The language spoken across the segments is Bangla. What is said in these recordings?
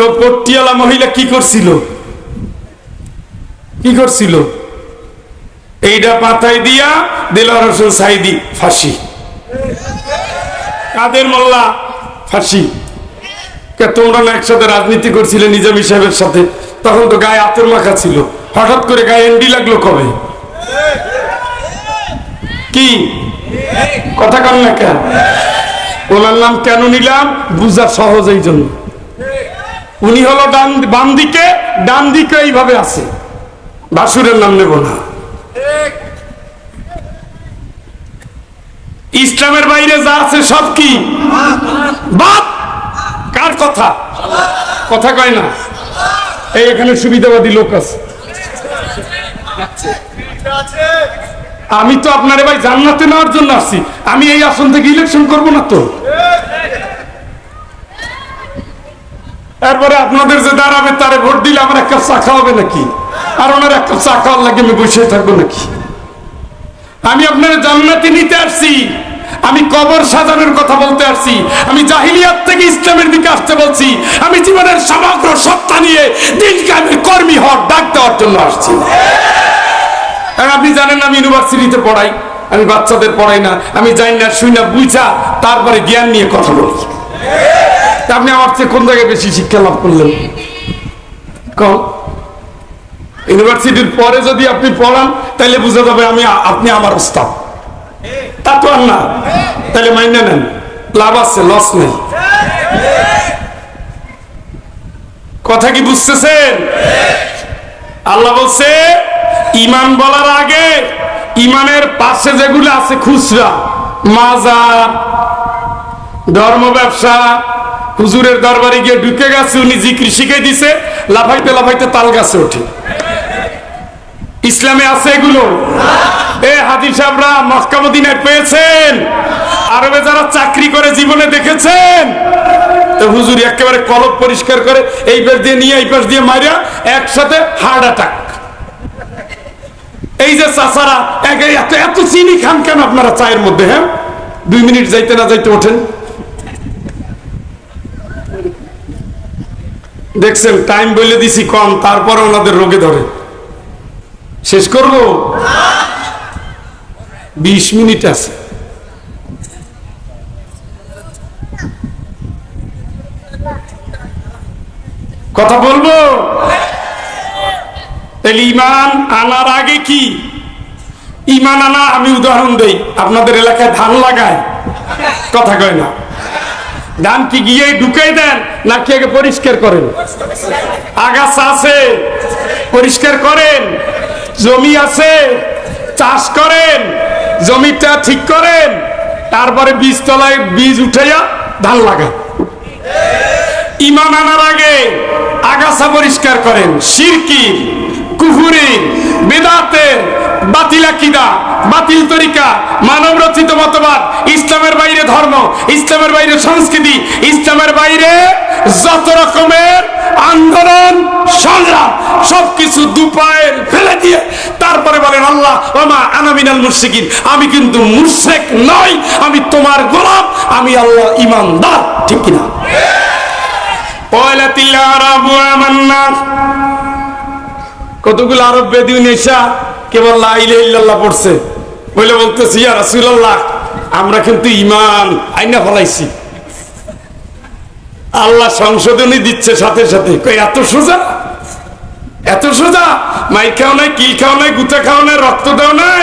তো পট্টিয়ালা মহিলা কি করছিল? কি করছিল? এইটা পাতায় দিয়া দিলার হোসেন সাইদি, ফাঁসি। কাদের মোল্লা? ফাঁসি। তোমরা না একসাথে রাজনীতি করছিলে নিজামী সাহেবের সাথে? তখন তো গায়ে আতর মাখা ছিল। হঠাৎ করে গায়ে এন্ডি লাগল কবে? কি? কথা কন না কেন? ওনার নাম কেন নিলাম? বুঝা সহজ এই জন্য উনি হলো ডান বাম দিকে ডান দিকে এইভাবে আছে। বাসুরের নাম নেব না। ইসলামের বাইরে যা আছে সব কি? বাপ কার কথা? কথা কয় না। এই এখানে সুবিধাবাদী লোক আছে। আমি তো আপনার ভাই জান্নাতে নেওয়ার জন্য আসছি। আমি এই আসন থেকে ইলেকশন করব না তো? এরপরে আপনাদের যে দাঁড়াবে, তারে ভোট দিলে আমার এক কাপ চা খাওয়াবে নাকি? আর ওনার এক কাপ চা খাওয়ার লাগে আমি বসে থাকব নাকি? আমি আপনার জান্নাতে নিতে আসছি। আমি কবর সাজানোর কথা বলতে আসছি। আমি জাহিলিয়াত থেকে ইসলামের দিকে আসতে বলছি। আমি জীবনের সমগ্র সত্তা নিয়ে দিনকে আমি কর্মী হওয়ার ডাক দেওয়ার জন্য আসছি। আপনি জানেন আমি ইউনিভার্সিটিতে পড়াই। আমি বাচ্চাদের পড়াই না। আমি জানি না, শুই না, বুঝা, তারপরে জ্ঞান নিয়ে কথা বলি। তা আপনি আমার চেয়ে কোন জায়গায় বেশি শিক্ষা লাভ করলেন? কম ইউনিভার্সিটির পরে যদি আপনি পড়ান তাহলে বুঝা যাবে আমি আপনি আমার ওস্তাদ। তা তো আর না। তাহলে মাইনে নেন। লাভ আছে লস নেই। কথা কি বুঝতেছেন? আল্লাহ বলছে, ইমান বলার আগে ইমানের পাশে যেগুলো আছে খুচরা, মাজার, ধর্ম ব্যবসা হুজুরের দরবারে গিয়ে ঢুকে গেছে, উনি জিক্রি শিখে দিছে, লাফাইতে লাফাইতে তাল গাছে ওঠে। ইসলামে আছে এগুলো? এ হাজির সাহেবরা মক্কামদিনায় পেয়েছেন। আরবে যারা চাকরি করে জীবনে দেখেছেন, তো হুজুর একেবারে কলব পরিষ্কার করে এই পাশ দিয়ে নিয়ে, এই পাশ দিয়ে মারিয়া একসাথে হার্ট অ্যাটাক। এই যে চাচারা এত এত চিনি খান কেন আপনারা চায়ের মধ্যে হ্যাঁ? দুই মিনিট যাইতে না যাইতে ওঠেন। দেখছেন টাইম বলে দিছি কম, তারপরে ওনাদের রোগে ধরে। শেষ করব? বিশ মিনিট আছে। কথা বলব? ইমান আনার আগে কি? ইমান আনা, আমি উদাহরণ দেই। আপনাদের এলাকায় ধান লাগায়। কথা কয় না। ধান কি গিয়ে ঢুকাই দেন, নাকি আগে পরিষ্কার করেন? আগাছা আছে, পরিষ্কার করেন। জমি আছে, চাষ করেন। জমিটা ঠিক করেন। তারপরে বীজ তলায় বীজ উঠাইয়া ধান লাগান। ইমান আনার আগে আগাছা পরিষ্কার করেন। সিরকি কুহুরি বেদাতের বাতিল আকিদা, বাতিল তরিকা মানব রচিত মতবাদ, ইসলামের বাইরে ধর্ম, ইসলামের বাইরে সংস্কৃতি, ইসলামের বাইরে যত রকমের আন্দোলন, সংগ্রাম, সবকিছু দুপায়ের ফেলে দিয়ে তারপরে বলেন, আল্লাহ, ওমা আনামিনাল মুর্শিকিন আমি কিন্তু মুর্শেক নই, আমি তোমার গোলাম, আমি আল্লাহ ইমানদার। ঠিক কিনা? কতগুলো আরব বেদিন এসা কেবল পড়ছে? বলে বলতেছি রাসূলুল্লাহ, আমরা কিন্তু ইমান আইনা ফলাইছি। আল্লাহ সংশোধনী দিচ্ছে সাথে সাথে। এত সোজা? এত সোজা? মাই খাও নাই, কি খাও নাই গুতা খাও নাই, রক্ত দাও নাই?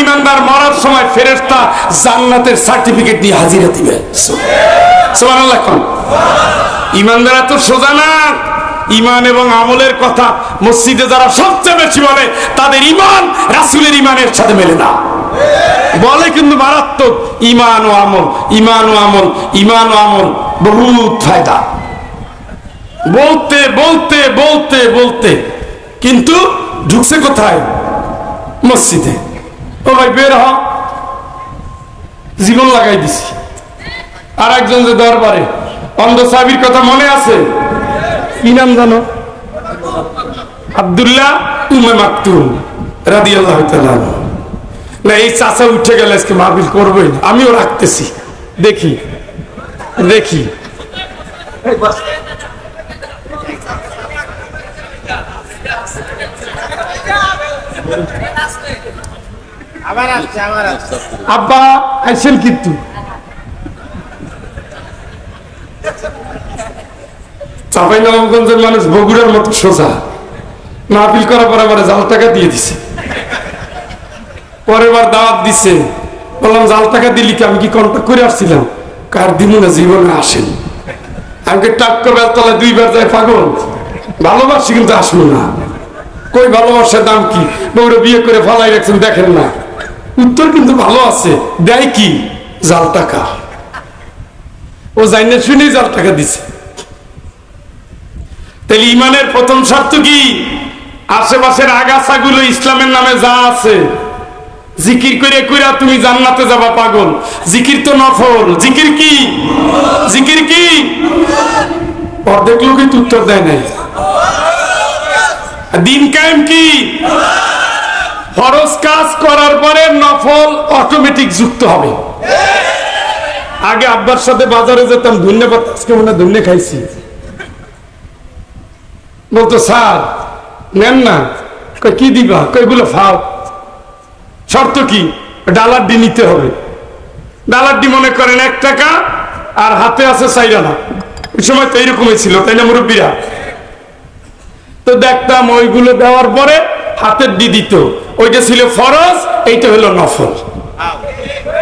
ইমানদার মরার সময় জান্নাতের সার্টিফিকেট দিয়ে হাজিরা দিবে। সুবহানাল্লাহ কোন। ইমানদার সোজা না। ইমান এবং আমলের কথা মসজিদে যারা সবচেয়ে বেশি বলে, তাদের ইমান রাসুলের ইমানের সাথে মেলে না। বলে কিন্তু মারাত্মক ইমান ও আমল, ইমান ও আমল, ইমান ও আমল, বহুত ফায়দা। বলতে বলতে বলতে বলতে, কিন্তু ঢুকছে কোথায়? মসজিদে। ভাই, বের হ। জীবন লাগাই দিছি। আর একজন যে দরবারে, অন্ধ সাহাবির কথা মনে আছে? কি নাম জানো? আব্দুল্লাহ উমে মাকতুম রাদি আল্লাহ না, এই চাচা উঠে গেলে আজকে মাহবিল করবোই না। আমিও রাখতেছি। দেখি দেখি আবার আসছে আবার আসছে আব্বা কিন্তু। মানুষ বগুড়ার মতো সোজা। করার আমার জাল টাকা দিয়ে দিছে। দাওয়াত দিছে। বললাম, জাল টাকা দিলি কি? আমি কি কন্ট্যাক্ট করে আসছিলাম? কার দিমু না, জীবনে আসেন। আমাকে টাক্কর বেলতলা দুইবার যায় পাগল। ভালোবাসি কিন্তু আসব না। কই ভালোবাসার দাম কি? বউরে বিয়ে করে ফালাই রাখছেন, দেখেন না। উত্তর কিন্তু ভালো আছে। দেয় কি? জাল টাকা ও জাইনে শুনেই জাল টাকা দিছে। তাহলে ইমানের প্রথম শর্ত কি? আশেপাশের আগাছাগুলো ইসলামের নামে যা আছে, জিকির করে কইরা তুমি জান্নাতে যাবা, পাগল। জিকির তো নফল। জিকির কি? জিকির কি? অর্ধেক লোকই উত্তর দেয় নাই। দিন কায়েম কি? ফরজ কাজ করার পরে নফল অটোমেটিক যুক্ত হবে। আগে আব্বার সাথে বাজারে যেতাম ধন্যবাদ আজকে মনে ধন্য খাইছি। বলতো, স্যার, নেন না। কি দিবা? কইগুলো ফাও। শর্ত কি? ডালার ডি নিতে হবে। ডালার ডি মনে করেন এক টাকা, আর হাতে আছে চাইরানা ওই সময় তো এইরকমই ছিল, তাই না, মুরব্বীরা? তো দেখতাম ওইগুলো দেওয়ার পরে হাতের ডি দিত। ওইটা ছিল ফরজ, এইটা হলো নফল।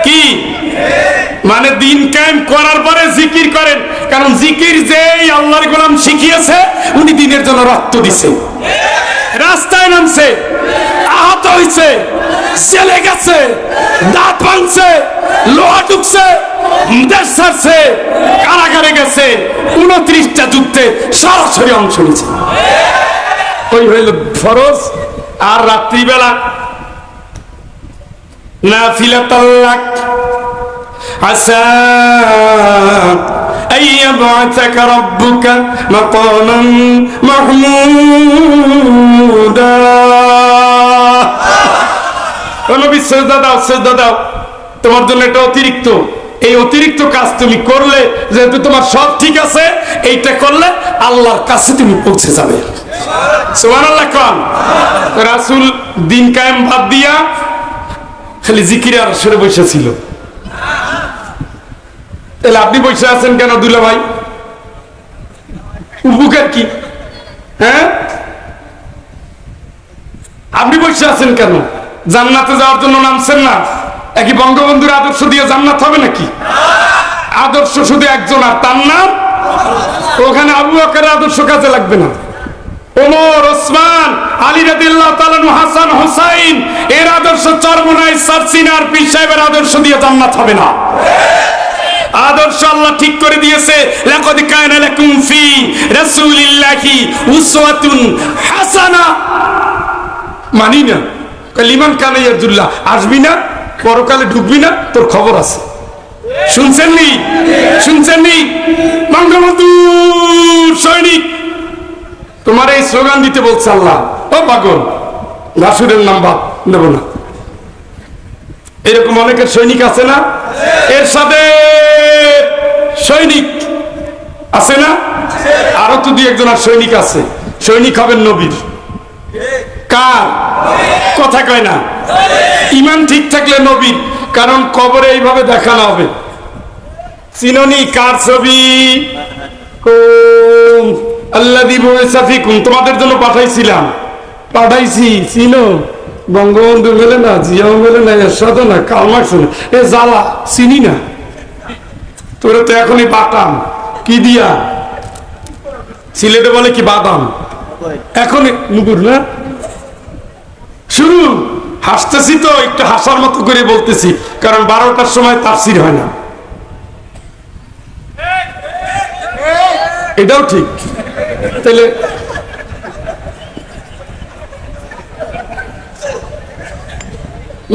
কি? মানে দিন কায়েম করার পরে জিকির করেন। কারণ জিকির যে এই আল্লাহর গোলাম শিখিয়েছে, উনি দিনের জন্য রক্ত দিছে। রাস্তায় নামছে, আহত হইছে, জেলে গেছে, দাঁত ভাঙছে, লোহা ঢুকছে দেশ ছাড়ছে, কারাগারে গেছে, উনত্রিশটা যুদ্ধে সরাসরি অংশ নিয়েছে। ওই হইল ফরজ আর রাত্রিবেলা নাফিলাতাল্লাক عسى أن يبعثك ربك مقاما محمودا নবী সেজদা দাও সেজদা দাও তোমার জন্য এটা অতিরিক্ত এই অতিরিক্ত কাজ তুমি করলে যেহেতু তোমার সব ঠিক আছে এইটা করলে আল্লাহর কাছে তুমি পৌঁছে যাবে সুবহানাল্লাহ কোন রাসূল দিন কায়েম বাদ দিয়া খালি জিকিরে আর সরে বসেছিল তাহলে আপনি বসে আছেন কেন দুলা ভাই? উপকার কি? হ্যাঁ? আপনি বসে আছেন কেন? জান্নাতে যাওয়ার জন্য নামছেন না? একই বঙ্গবন্ধুর আদর্শ দিয়ে জান্নাত হবে নাকি? আদর্শ শুধু একজন আর তার নাম? ওখানে আবু বকরের আদর্শ কাজে লাগবে না। ওমর, ওসমান, আলী রাদিল্লাহ তাআলা হাসান, হুসাইন, এর আদর্শ চরমনাই সারসিনার পীর সাহেবের আদর্শ দিয়ে জান্নাত হবে না। আদর্শ আল্লাহ ঠিক করে দিয়েছে, লাকাদ কানা লাকুম ফি রাসূলিল্লাহি উসওয়াতুন হাসানা। মানি না লিমান কানা ইয়াজুল্লাহ আসবি না, পরকালে ঢুকবি না, তোর খবর আছে। শুনছেন নি? শুনছেন নি? বঙ্গবন্ধু সৈনিক তোমার এই স্লোগান দিতে বলছে আল্লাহ। ও পাগল। ঘাসুরের নাম বাদ নেব না। এরকম অনেকের সৈনিক আছে না? এর সাথে সৈনিক আছে না? আরও তো দুই একজন আর সৈনিক আছে। সৈনিক হবেন নবীর। কার? কথা কয় না। ইমান ঠিক থাকলে নবীর, কারণ কবরে এইভাবে দেখানো হবে। চিননি কার ছবি? তোমাদের জন্য পাঠাইছিলাম। পাঠাইছি, চিনো? বঙ্গবন্ধু না, জিয়াও না না এ জ্বালা চিনি না? তোরা তো এখনই কি দিয়া? সিলেটে বলে কি বাদাম? এখনই মুগুর না? শুরু! হাসতেছি তো, একটু হাসার মতো করে বলতেছি, কারণ বারোটার সময় তাফসির হয় না। এটাও ঠিক। তাহলে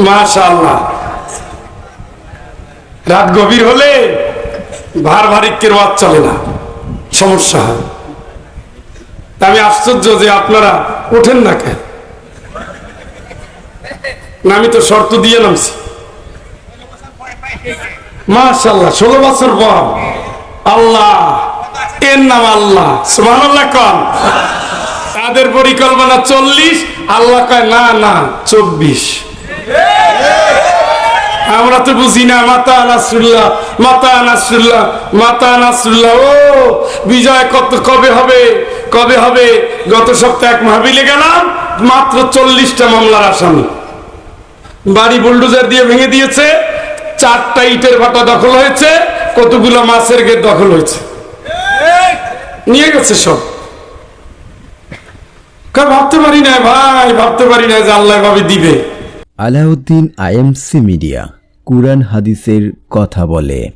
মাশাআল্লাহ। রাত গভীর হলে ভার ভারিকের ওয়াজ চলে না, সমস্যা হয়। আমি আশ্চর্য যে আপনারা ওঠেন না কেন? না, আমি তো শর্ত দিয়ে নামছি। মাশাল্লাহ ষোলো বছর পর আল্লাহ এর নাম আল্লাহ। আল্লাহ কন। তাদের পরিকল্পনা চল্লিশ, আল্লাহ কয়, না না, চব্বিশ। আমরা তো বুঝি না, মাতা নাসরুল্লাহ মাতা নাসরুল্লাহ মাতা নাসরুল্লাহ, ও, বিজয় কত, কবে হবে কবে হবে? গত সপ্তাহে এক মাহবিলে গেলাম, মাত্র চল্লিশটা মামলার আসামি। বাড়ি বুলডোজার দিয়ে ভেঙে দিয়েছে, চারটা ইটের ভাটা দখল হয়েছে, কতগুলো মাছের গেট দখল হয়েছে। নিয়ে গেছে সব। ভাবতে পারি না ভাই, ভাবতে পারি না যে আল্লাহ ভাবে দিবে। আলাউদ্দিন আইএমসি মিডিয়া, কুরআন হাদিসের কথা বলে।